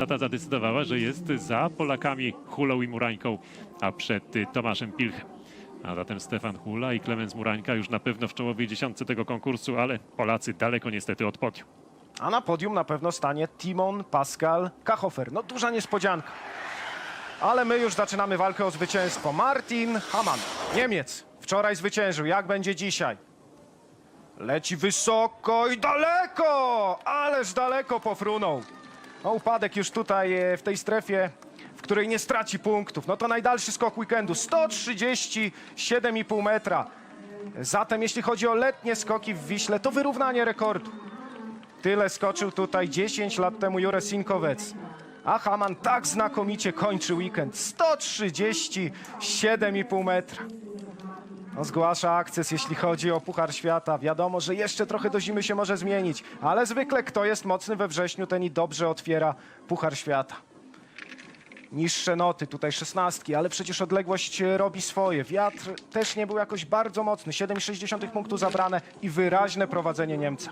Tata zadecydowała, że jest za Polakami Hulą i Murańką, a przed y, Tomaszem Pilchem. A zatem Stefan Hula i Klemens Murańka już na pewno w czołowej dziesiątce tego konkursu, ale Polacy daleko niestety od podium. A na podium na pewno stanie Timon Pascal Kachofer. No duża niespodzianka. Ale my już zaczynamy walkę o zwycięstwo. Martin Hamann, Niemiec. Wczoraj zwyciężył. Jak będzie dzisiaj? Leci wysoko i daleko! Ależ daleko pofrunął. No upadek już tutaj e, w tej strefie, w której nie straci punktów. No to najdalszy skok weekendu. 137,5 metra. Zatem jeśli chodzi o letnie skoki w Wiśle, to wyrównanie rekordu. Tyle skoczył tutaj 10 lat temu Jure Sinkowec. A Haman tak znakomicie kończy weekend. 137,5 metra. Zgłasza akces, jeśli chodzi o Puchar Świata. Wiadomo, że jeszcze trochę do zimy się może zmienić, ale zwykle kto jest mocny we wrześniu, ten i dobrze otwiera Puchar Świata. Niższe noty, tutaj szesnastki, ale przecież odległość robi swoje. Wiatr też nie był jakoś bardzo mocny. 7,6 punktu zabrane i wyraźne prowadzenie Niemca.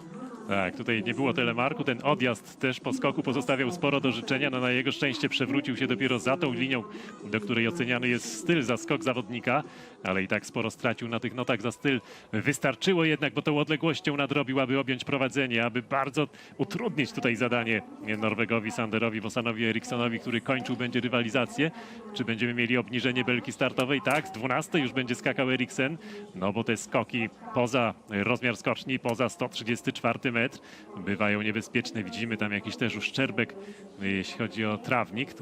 Tak, tutaj nie było telemarku. Ten odjazd też po skoku pozostawiał sporo do życzenia. No na jego szczęście przewrócił się dopiero za tą linią, do której oceniany jest styl za skok zawodnika, ale i tak sporo stracił na tych notach za styl. Wystarczyło jednak, bo tą odległością nadrobił, aby objąć prowadzenie, aby bardzo utrudnić tutaj zadanie Norwegowi, Sanderowi, Wosanowi, Eriksonowi, który kończył będzie rywalizację. Czy będziemy mieli obniżenie belki startowej? Tak, z 12 już będzie skakał Eriksen, no bo te skoki poza rozmiar skoczni, poza 134 metr bywają niebezpieczne. Widzimy tam jakiś też uszczerbek, jeśli chodzi o trawnik.